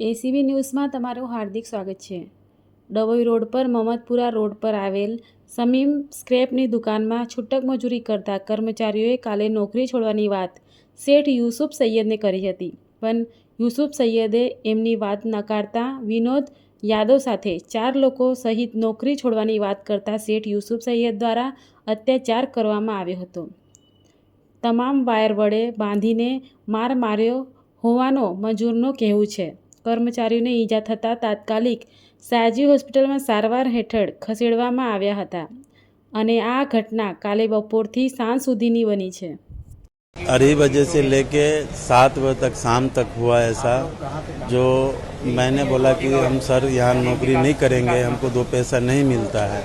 ACB ન્યૂઝમાં તમારું હાર્દિક સ્વાગત છે. ડભોઈ રોડ પર મમતપુરા રોડ પર આવેલ સમીમ સ્ક્રેપની દુકાનમાં છૂટક મજૂરી કરતા કર્મચારીઓએ કાલે નોકરી છોડવાની વાત શેઠ યુસુફ સૈયદને કરી હતી. પણ યુસુફ સૈયદે એમની વાત નકારતા વિનોદ યાદવ સાથે ચાર લોકો સહિત નોકરી છોડવાની વાત કરતા શેઠ યુસુફ સૈયદ દ્વારા અત્યાચાર કરવામાં આવ્યો હતો. તમામ વાયર વડે બાંધીને માર માર્યો હોવાનો મજૂરનો કહેવું છે. કર્મચારીઓને ઈજા થતાં તાત્કાલિક સાજી હોસ્પિટલમાં સારવાર હેઠળ ખસેડવામાં આવ્યા હતા અને આ ઘટના કાલે બપોરથી સાંજ સુધીની બની છે अढ़ी बजे से लेके सात बजे तक शाम तक हुआ ऐसा जो मैंने बोला कि हम सर यहाँ नौकरी नहीं करेंगे हमको दो पैसा नहीं मिलता है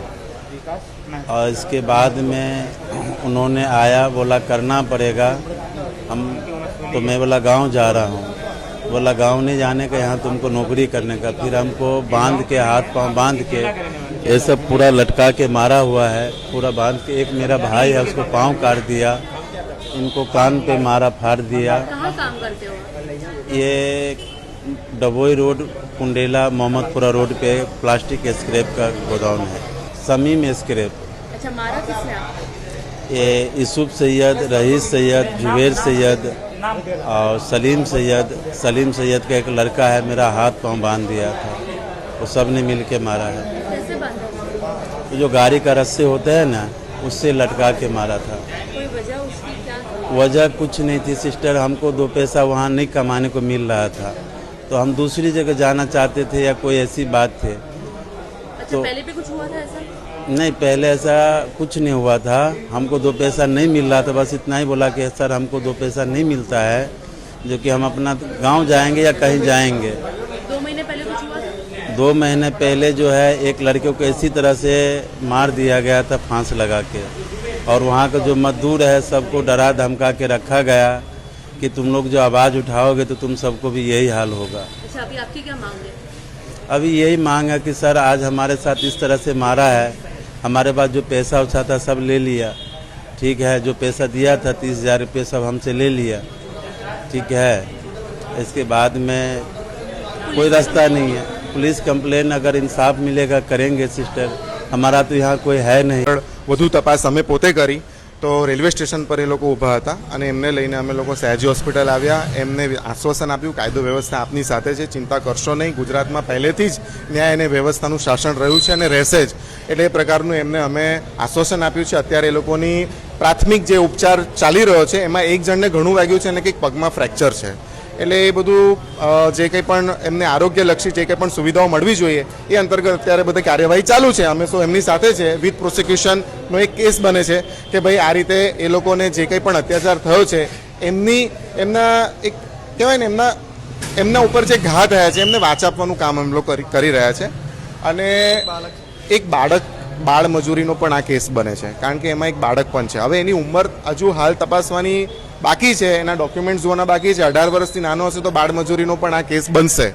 और इसके बाद में उन्होंने आया बोला करना पड़ेगा हम तो मैं बोला गांव जा रहा हूँ बोला गाँव नहीं जाने का यहाँ तुमको नौकरी करने का। फिर हमको बाँध के हाथ पाँव बाँध के ये सब पूरा लटका के मारा हुआ है। पूरा बाँध के एक मेरा भाई है उसको पाँव काट दिया। इनको कान पे मारा फाड़ दिया। काम करते हो? ये डबोई रोड कुंडेला मोहम्मदपुरा रोड पे प्लास्टिक स्क्रैप का गोदाम है। समीम स्क्रैप। अच्छा मारा किसने ये यूसुफ सैयद रईस सैयद जुबेर सैयद। और सलीम सैयद सलीम सैयद का एक लड़का है मेरा हाथ पाँव बाँध दिया था। वो सबने मिल के मारा है तो जो गाड़ी का रस्से होते हैं ना उससे लटका के मारा था? वजह कुछ नहीं थी सिस्टर हमको दो पैसा वहाँ नहीं कमाने को मिल रहा था। तो हम दूसरी जगह जाना चाहते थे या कोई ऐसी बात थे। अच्छा तो- पहले भी कुछ हुआ था ऐसा? नहीं पहले ऐसा कुछ नहीं हुआ था। हमको दो पैसा नहीं मिल रहा था बस इतना ही बोला कि सर हमको दो पैसा नहीं मिलता है जो कि हम अपना गाँव जाएँगे या कहीं जाएँगे। दो महीने पहले कुछ हुआ था? दो महीने पहले जो है एक लड़के को इसी तरह से मार दिया गया था फांस लगा के। और वहाँ का जो मजदूर है सबको डरा धमका के रखा गया कि तुम लोग जो आवाज़ उठाओगे तो तुम सबको भी यही हाल होगा। अच्छा अभी आपकी क्या मांग है? अभी यही मांग है कि सर आज हमारे साथ इस तरह से मारा है हमारे पास जो पैसा उछा था सब ले लिया ठीक है जो पैसा दिया था तीस हजार रुपये सब हमसे ले लिया ठीक है इसके बाद में कोई रास्ता नहीं है पुलिस कंप्लेन अगर इंसाफ मिलेगा करेंगे सिस्टर हमारा तो यहाँ कोई है नहीं આગળ વધુ તપાસ અમે પોતે કરી તો રેલવે સ્ટેશન પર એ લોકો ઊભા હતા અને એમને લઈને અમે લોકો સયાજી હોસ્પિટલ આવ્યા. એમને આશ્વાસન આપ્યું, કાયદો વ્યવસ્થા આપની સાથે છે, ચિંતા કરશો નહીં. ગુજરાતમાં પહેલેથી જ ન્યાય અને વ્યવસ્થાનું શાસન રહ્યું છે અને રહેશે જ. એટલે એ પ્રકારનું એમને અમે આશ્વાસન આપ્યું છે. અત્યારે એ લોકોની પ્રાથમિક જે ઉપચાર ચાલી રહ્યો છે, એમાં એક જણને ઘણું વાગ્યું છે અને કંઈક પગમાં ફ્રેક્ચર છે. એટલે એ બધું જે કંઈ પણ એમને આરોગ્યલક્ષી જે કંઈ પણ સુવિધાઓ મળવી જોઈએ, એ અંતર્ગત અત્યારે બધી કાર્યવાહી ચાલુ છે. અમે તો એમની સાથે છે. વિથ પ્રોસિક્યુશનનો એક કેસ બને છે કે ભાઈ આ રીતે એ લોકોને જે કંઈ પણ અત્યાચાર થયો છે, એમની, એમના એક, કહેવાય ને, એમના એમના ઉપર જે ઘા થયા છે, એમને વાચ આપવાનું કામ એમ લોકો કરી- કરી રહ્યા છે. અને એક બાળક બાળ મજૂરીનો પણ આ કેસ બને છે. કારણ કે એમાં એક બાળક પણ છે. હવે એની ઉંમર હજુ હાલ તપાસવાની બાકી છે, એના ડોક્યુમેન્ટ્સ જોવાના બાકી છે. અઢાર વર્ષથી નાનો હશે તો બાળમજૂરીનો પણ આ કેસ બનશે.